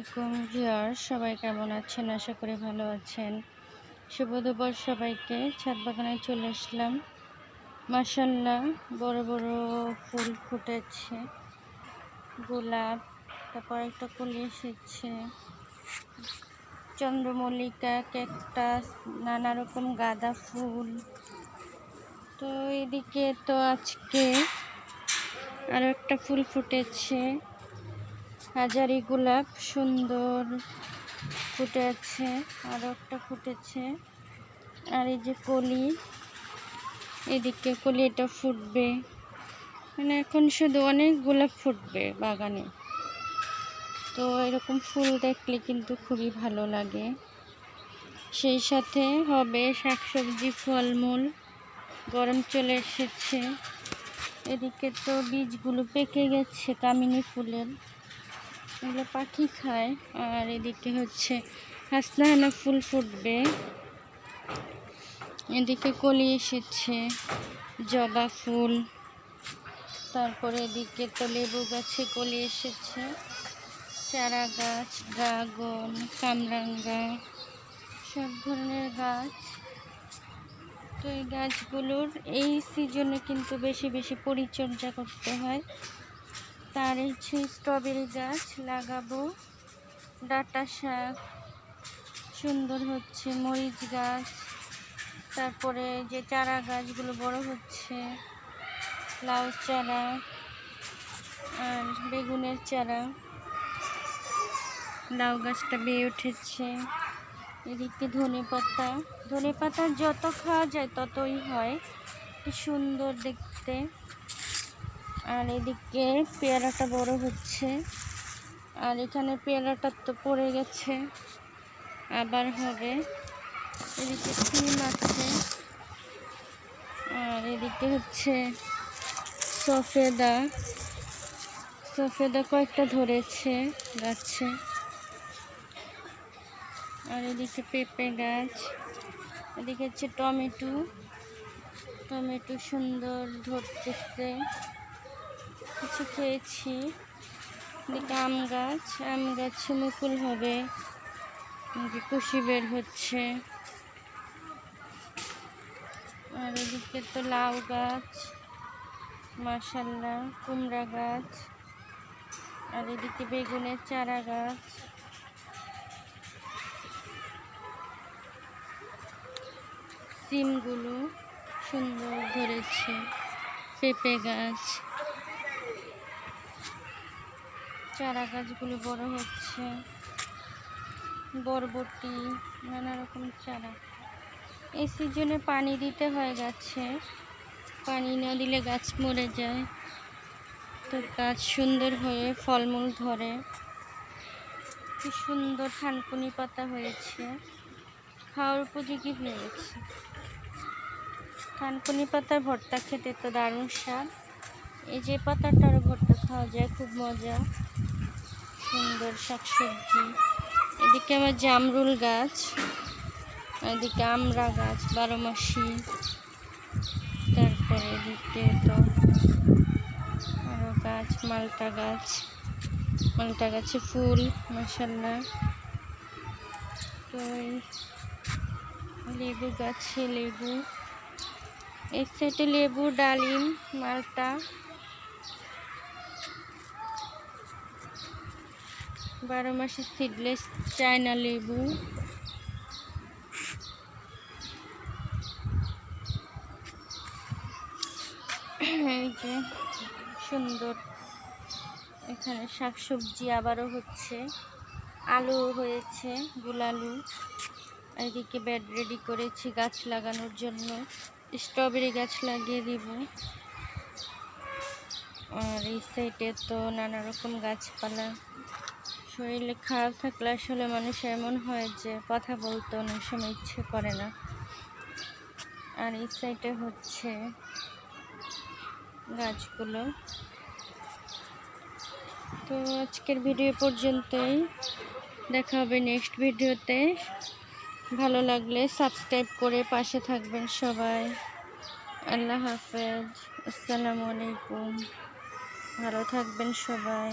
আলাইকুম ভিউয়ার সবাই কেমন আছেন? আশা করি ভালো আছেন। শুভ দুপুর সবাইকে। ছাদ বাগানে চলে আসলাম। মাসাল্লাহ বড় বড় ফুল ফুটেছে। গোলাপ, তারপর একটা কলি এসেছে। চন্দ্রমল্লিকা, ক্যাকটাস, নানা রকম গাঁদা ফুল। তো এদিকে তো আজকে আরও একটা ফুল ফুটেছে। হাজারি গোলাপ, সুন্দর ফুটে আছে আরও একটা ফুটেছে। আর এই যে কলি, এদিকে কলি এটা ফুটবে। মানে এখন শুধু অনেক গোলাপ ফুটবে বাগানে। তো এরকম ফুল দেখলে কিন্তু খুবই ভালো লাগে। সেই সাথে হবে শাকসবজি, ফলমূল, গরম চলে এসেছে। এদিকে তো বীজগুলো পেকে গেছে কামিনী ফুলের। এগুলো পাখি খায়। আর এদিকে হচ্ছে হাসনাহানা ফুল ফুটবে। এদিকে কলি এসেছে, জবা ফুল। তারপরে এদিকে তো লেবু গাছে কলি এসেছে। চারা গাছ, ড্রাগন, কামরাঙ্গা, সব ধরনের গাছ। তো এই গাছগুলোর এই সিজনে কিন্তু বেশি বেশি পরিচর্যা করতে হয়। তার হচ্ছে স্ট্রবেরি গাছ লাগাবো। ডাটা শাক, সুন্দর হচ্ছে মরিচ গাছ, তারপরে যে চারা গাছগুলো বড় হচ্ছে, লাউ চারা আর বেগুনের চারা। লাউ গাছটা বেয়ে উঠেছে। এদিকে ধনে পাতা। ধনে পাতা যত খাওয়া যায় ততই হয়। সুন্দর দেখতে। আর এদিকে পেয়ারাটা বড় হচ্ছে। আর এখানে পেয়ারাটা তো পড়ে গেছে। আবার হবে। এদিকে সিম আছে। আর এদিকে হচ্ছে সফেদা। সফেদা কয়েকটা ধরেছে গাছে। আর এদিকে পেঁপে গাছ। এদিকে হচ্ছে টমেটো। টমেটো সুন্দর ধরতেছে। কিছু খেয়েছি। এদিকে আম গাছ, আম গাছে মুকুল হবে। কুশি বের হচ্ছে। আর এদিকে তো লাউ গাছ মাসাল্লা কুমড়া গাছ। আর এদিকে বেগুনের চারা গাছ। সিমগুলো সুন্দর ধরেছে, পেঁপে গাছ। চারা গাছগুলো বড় হচ্ছে। বরবটি, নানা রকম চারা। এই সিজনে পানি দিতে হয় গাছে। পানি না দিলে গাছ মরে যায়। তো গাছ সুন্দর হয়ে ফলমূল ধরে। কি সুন্দর থানকুনি পাতা হয়েছে। খাওয়ার উপযোগী হয়ে গেছে। থানকুনি পাতার ভর্তা খেতে তো দারুণ স্বাদ। এই যে পাতাটার ভর্তা খাওয়া যায়, খুব মজা। সুন্দর শাকসবজি। এদিকে আমার জামরুল গাছ, এদিকে আমড়া গাছ, বারো মাসি। তারপরে এদিকে তো আরও গাছ, মালটা গাছ। মালটা গাছে ফুল মশাল্লা তো লেবু গাছে লেবু। এই সাইডে লেবু, ডালিম, মালটা। বারো মাসের সিডলেস চায়না লেবু। এই যে সুন্দর। এখানে শাকসবজি আবারও হচ্ছে। আলু হয়েছে, গুলালু। এদিকে বেড রেডি করেছি গাছ লাগানোর জন্য। স্ট্রবেরি গাছ লাগিয়ে দিব। আর এই সাইডে তো নানা রকম গাছপালা। শরীরে খারাপ থাকলে আসলে মানুষ এমন হয় যে কথা বলতে অনেক সময় ইচ্ছে করে না। আর এই সাইডে হচ্ছে গাছগুলো। তো আজকের ভিডিও পর্যন্তই। দেখা হবে নেক্সট ভিডিওতে ভালো লাগলে সাবস্ক্রাইব করে পাশে থাকবেন সবাই। আল্লাহ হাফেজ। আসসালামু আলাইকুম। ভালো থাকবেন সবাই।